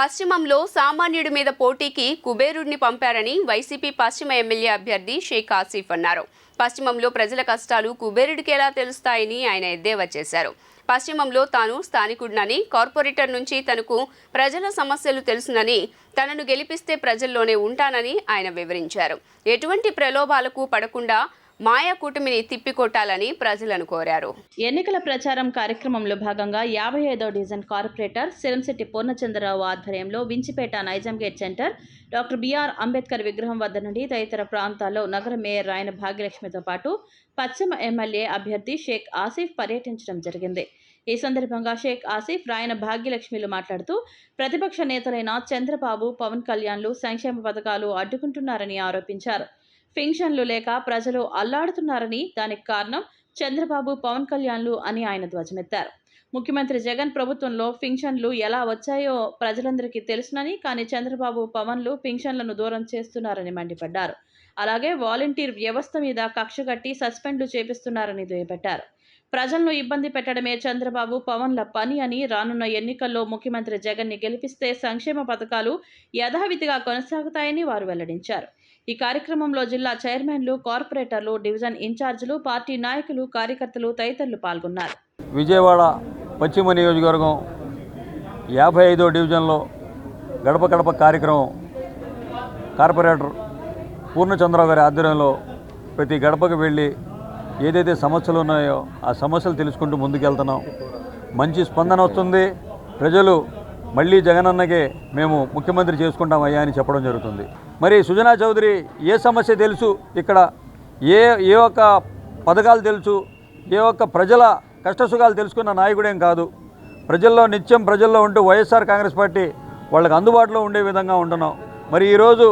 పశ్చిమంలో సామాన్యుడి మీద పోటీకి కుబేరుడిని పంపారని వైసీపీ పశ్చిమ ఎమ్మెల్యే అభ్యర్థి షేక్ ఆసిఫ్ అన్నారు. పశ్చిమంలో ప్రజల కష్టాలు కుబేరుడికి ఎలా తెలుస్తాయని ఆయన ఎద్దేవా చేశారు. పశ్చిమంలో తాను స్థానికుడినని కార్పొరేటర్ నుంచి తనకు ప్రజల సమస్యలు తెలుసునని తనను గెలిపిస్తే ప్రజల్లోనే ఉంటానని ఆయన వివరించారు. ఎటువంటి ప్రలోభాలకు పడకుండా మాయా కూటమిని తిప్పికొట్టాలని ప్రజలను కోరారు. ఎన్నికల ప్రచారం కార్యక్రమంలో భాగంగా యాభై ఐదో డివిజన్ కార్పొరేటర్ సిరంశెట్టి పూర్ణచంద్రరావు ఆధ్వర్యంలో Vinchipeta Nizam gate centre doctor BR Ambedkar విగ్రహం వద్ద నుండి తదితర ప్రాంతాల్లో నగర మేయర్ రాయన భాగ్యలక్ష్మితో పాటు పశ్చిమ ఎమ్మెల్యే అభ్యర్థి షేక్ ఆసిఫ్ పర్యటించడం జరిగింది. ఈ సందర్భంగా షేక్ ఆసిఫ్ రాయన భాగ్యలక్ష్మిలు మాట్లాడుతూ ప్రతిపక్ష నేతలైన చంద్రబాబు పవన్ కళ్యాణ్లు సంక్షేమ పథకాలు అడ్డుకుంటున్నారని ఆరోపించారు. ఫింక్షన్లు లేక ప్రజలు అల్లాడుతున్నారని దానికి కారణం చంద్రబాబు పవన్ కళ్యాణ్లు అని ఆయన ధ్వజమెత్తారు. ముఖ్యమంత్రి జగన్ ప్రభుత్వంలో ఫింక్షన్లు ఎలా వచ్చాయో ప్రజలందరికీ తెలుసునని కానీ చంద్రబాబు పవన్లు ఫింక్షన్లను దూరం చేస్తున్నారని మండిపడ్డారు. అలాగే వాలంటీర్ వ్యవస్థ మీద కక్ష కట్టి సస్పెండ్లు చేపిస్తున్నారని దుయ్యబట్టారు. ప్రజలను ఇబ్బంది పెట్టడమే చంద్రబాబు పవన్ల పని అని రానున్న ఎన్నికల్లో ముఖ్యమంత్రి జగన్ని గెలిపిస్తే సంక్షేమ పథకాలు యథావిధిగా కొనసాగుతాయని వారు వెల్లడించారు. ఈ కార్యక్రమంలో జిల్లా చైర్మన్లు కార్పొరేటర్లు డివిజన్ ఇన్ఛార్జీలు పార్టీ నాయకులు కార్యకర్తలు తదితరులు పాల్గొన్నారు. విజయవాడ పశ్చిమ నియోజకవర్గం యాభై ఐదో డివిజన్లో గడప గడప కార్యక్రమం కార్పొరేటర్ పూర్ణచంద్రరావు గారి ఆధ్వర్యంలో ప్రతి గడపకు వెళ్ళి ఏదైతే సమస్యలు ఉన్నాయో ఆ సమస్యలు తెలుసుకుంటూ ముందుకెళ్తున్నాం. మంచి స్పందన వస్తుంది. ప్రజలు మళ్ళీ జగనన్నకే మేము ముఖ్యమంత్రి చేసుకుంటాం అయ్యా అని చెప్పడం జరుగుతుంది. మరి సుజనా చౌదరి ఏ సమస్య తెలుసు? ఇక్కడ ఏ ఏ ఒక్క పథకాలు తెలుసు? ఏ ఒక్క ప్రజల కష్టసుఖాలు తెలుసుకున్న నాయకుడేం కాదు. ప్రజల్లో నిత్యం ప్రజల్లో ఉంటూ వైఎస్ఆర్ కాంగ్రెస్ పార్టీ వాళ్ళకి అందుబాటులో ఉండే విధంగా ఉంటున్నాం. మరి ఈరోజు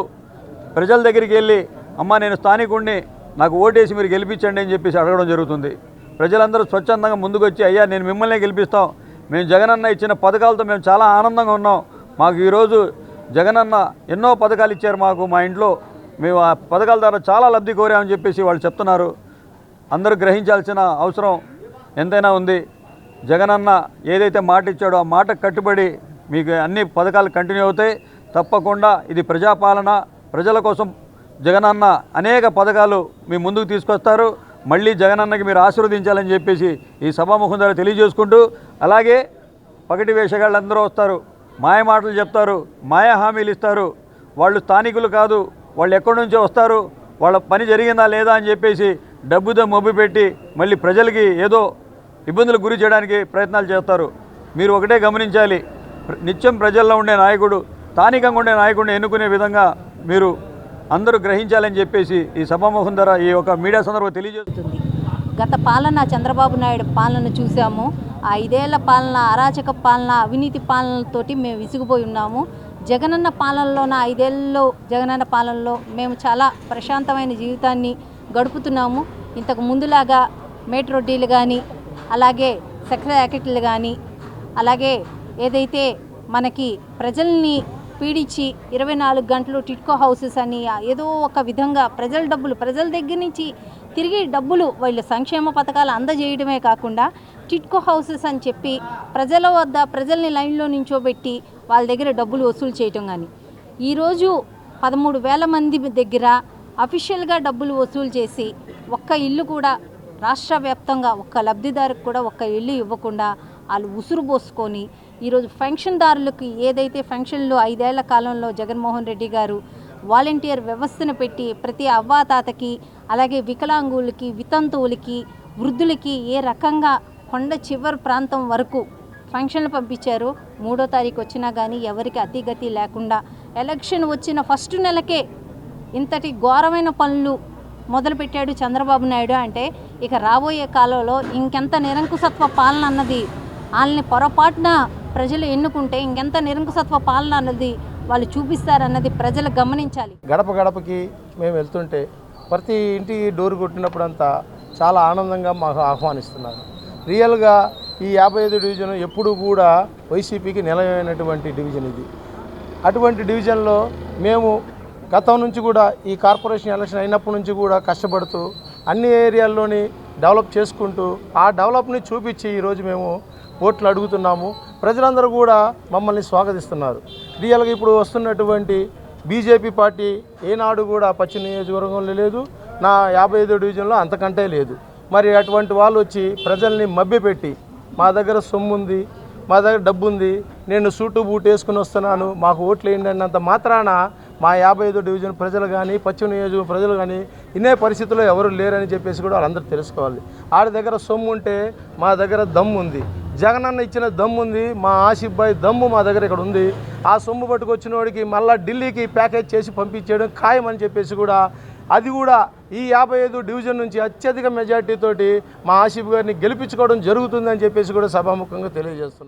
ప్రజల దగ్గరికి వెళ్ళి అమ్మ నేను స్థానికుడిని నాకు ఓటేసి మీరు గెలిపించండి అని చెప్పేసి అడగడం జరుగుతుంది. ప్రజలందరూ స్వచ్ఛందంగా ముందుకొచ్చి అయ్యా నేను మిమ్మల్నే గెలిపిస్తాం. మేము జగనన్న ఇచ్చిన పథకాలతో మేము చాలా ఆనందంగా ఉన్నాం. మాకు ఈరోజు జగనన్న ఎన్నో పథకాలు ఇచ్చారు మాకు మా ఇంట్లో మేము ఆ పథకాల ద్వారా చాలా లబ్ధి కోరామని చెప్పేసి వాళ్ళు చెప్తున్నారు. అందరూ గ్రహించాల్సిన అవసరం ఎంతైనా ఉంది. జగనన్న ఏదైతే మాట ఇచ్చాడో ఆ మాటకు కట్టుబడి మీకు అన్ని పథకాలు కంటిన్యూ అవుతాయి. తప్పకుండా ఇది ప్రజాపాలన ప్రజల కోసం జగనన్న అనేక పథకాలు మీ ముందుకు తీసుకొస్తారు. మళ్ళీ జగనన్నకి మీరు ఆశీర్వదించాలని చెప్పేసి ఈ సభాముఖం ద్వారా తెలియజేసుకుంటూ అలాగే పగటి వేషగాళ్ళు అందరూ వస్తారు మాయ మాటలు చెప్తారు మాయా హామీలు ఇస్తారు. వాళ్ళు స్థానికులు కాదు వాళ్ళు ఎక్కడి నుంచో వస్తారు వాళ్ళ పని జరిగిందా లేదా అని చెప్పేసి డబ్బుతో మొబ్బు పెట్టి మళ్ళీ ప్రజలకి ఏదో ఇబ్బందులకు గురి చేయడానికి ప్రయత్నాలు చేస్తారు. మీరు ఒకటే గమనించాలి ప్ర- నిత్యం ప్రజల్లో ఉండే నాయకుడు స్థానికంగా ఉండే నాయకుడిని ఎన్నుకునే విధంగా మీరు అందరూ గ్రహించాలని చెప్పేసి ఈ సభాముఖం ద్వారా ఈ యొక్క మీడియా సందర్భంగా తెలియజేస్తుంది. గత పాలన చంద్రబాబు నాయుడు పాలన చూసాము. ఆ ఐదేళ్ళ పాలన అరాచక పాలన అవినీతి పాలనతోటి మేము విసిగిపోయి ఉన్నాము. జగనన్న పాలనలోన ఐదేళ్ళలో జగనన్న పాలనలో మేము చాలా ప్రశాంతమైన జీవితాన్ని గడుపుతున్నాము. ఇంతకు ముందులాగా మెట్రో డీలు కానీ అలాగే సెక్రటరీలు కానీ అలాగే ఏదైతే మనకి ప్రజల్ని పీడించి ఇరవై నాలుగు గంటలు టిట్కో హౌసెస్ అని ఏదో ఒక విధంగా ప్రజల డబ్బులు ప్రజల దగ్గర నుంచి తిరిగి డబ్బులు వీళ్ళు సంక్షేమ పథకాలు అందజేయడమే కాకుండా టిట్కో హౌసెస్ అని చెప్పి ప్రజల వద్ద ప్రజల్ని లైన్లో నించోబెట్టి వాళ్ళ దగ్గర డబ్బులు వసూలు చేయటం కానీ. ఈరోజు పదమూడు వేల మంది దగ్గర అఫీషియల్గా డబ్బులు వసూలు చేసి ఒక్క ఇల్లు కూడా రాష్ట్ర వ్యాప్తంగా ఒక్క లబ్ధిదారుకు కూడా ఒక్క ఇల్లు ఇవ్వకుండా వాళ్ళు ఉసురు పోసుకొని ఈరోజు ఫంక్షన్దారులకు ఏదైతే ఫంక్షన్లు ఐదేళ్ళ కాలంలో జగన్మోహన్ రెడ్డి గారు వాలంటీర్ వ్యవస్థను పెట్టి ప్రతి అవ్వాతాతకి అలాగే వికలాంగులకి వితంతువులకి వృద్ధులకి ఏ రకంగా కొండ చివరి ప్రాంతం వరకు ఫంక్షన్లు పంపించారు మూడో తారీఖు వచ్చినా కానీ ఎవరికి అతిగతి లేకుండా ఎలక్షన్ వచ్చిన ఫస్ట్ నెలకే ఇంతటి ఘోరమైన పనులు మొదలుపెట్టాడు చంద్రబాబు నాయుడు అంటే ఇక రాబోయే కాలంలో ఇంకెంత నిరంకుశత్వ పాలన అన్నది వాళ్ళని పొరపాటున ప్రజలు ఎన్నుకుంటే ఇంకెంత నిరంకుశత్వ పాలన అన్నది వాళ్ళు చూపిస్తారన్నది ప్రజలు గమనించాలి. గడప గడపకి మేము వెళ్తుంటే ప్రతి ఇంటి డోర్ కొట్టినప్పుడంతా చాలా ఆనందంగా మాకు ఆహ్వానిస్తున్నారు. రియల్గా ఈ యాభై ఐదు డివిజన్ ఎప్పుడు కూడా వైసీపీకి నిలయమైనటువంటి డివిజన్ ఇది. అటువంటి డివిజన్లో మేము గతం నుంచి కూడా ఈ కార్పొరేషన్ ఎలక్షన్ అయినప్పటి నుంచి కూడా కష్టపడుతూ అన్ని ఏరియాల్లోని డెవలప్ చేసుకుంటూ ఆ డెవలప్ని చూపించి ఈరోజు మేము ఓట్లు అడుగుతున్నాము. ప్రజలందరూ కూడా మమ్మల్ని స్వాగతిస్తున్నారు. రియల్గా ఇప్పుడు వస్తున్నటువంటి బీజేపీ పార్టీ ఏనాడు కూడా పశ్చిమ నియోజకవర్గంలో లేదు నా యాభై ఐదో డివిజన్లో అంతకంటే లేదు. మరి అటువంటి వాళ్ళు వచ్చి ప్రజల్ని మభ్యపెట్టి మా దగ్గర సొమ్ము ఉంది మా దగ్గర డబ్బు ఉంది నేను సూటు బూట్ వేసుకుని వస్తున్నాను మాకు ఓట్లు వేయండి అన్నంత మాత్రాన మా యాభై ఐదో డివిజన్ ప్రజలు కానీ పశ్చిమ నియోజక ప్రజలు కానీ ఇన్నే పరిస్థితుల్లో ఎవరు లేరని చెప్పేసి కూడా వాళ్ళందరూ తెలుసుకోవాలి. ఆడి దగ్గర సొమ్ము ఉంటే మా దగ్గర దమ్ము ఉంది. జగనన్న ఇచ్చిన దమ్ము ఉంది మా ఆసిఫ్ బాయ్ దమ్ము మా దగ్గర ఇక్కడ ఉంది. ఆ సొమ్ము పట్టుకొచ్చిన వాడికి మళ్ళీ ఢిల్లీకి ప్యాకేజ్ చేసి పంపించేయడం ఖాయమని చెప్పేసి కూడా అది కూడా ఈ యాభై ఐదు డివిజన్ నుంచి అత్యధిక మెజార్టీతోటి మా ఆసిఫ్ గారిని గెలిపించుకోవడం జరుగుతుందని చెప్పేసి కూడా సభాముఖంగా తెలియజేస్తున్నాం.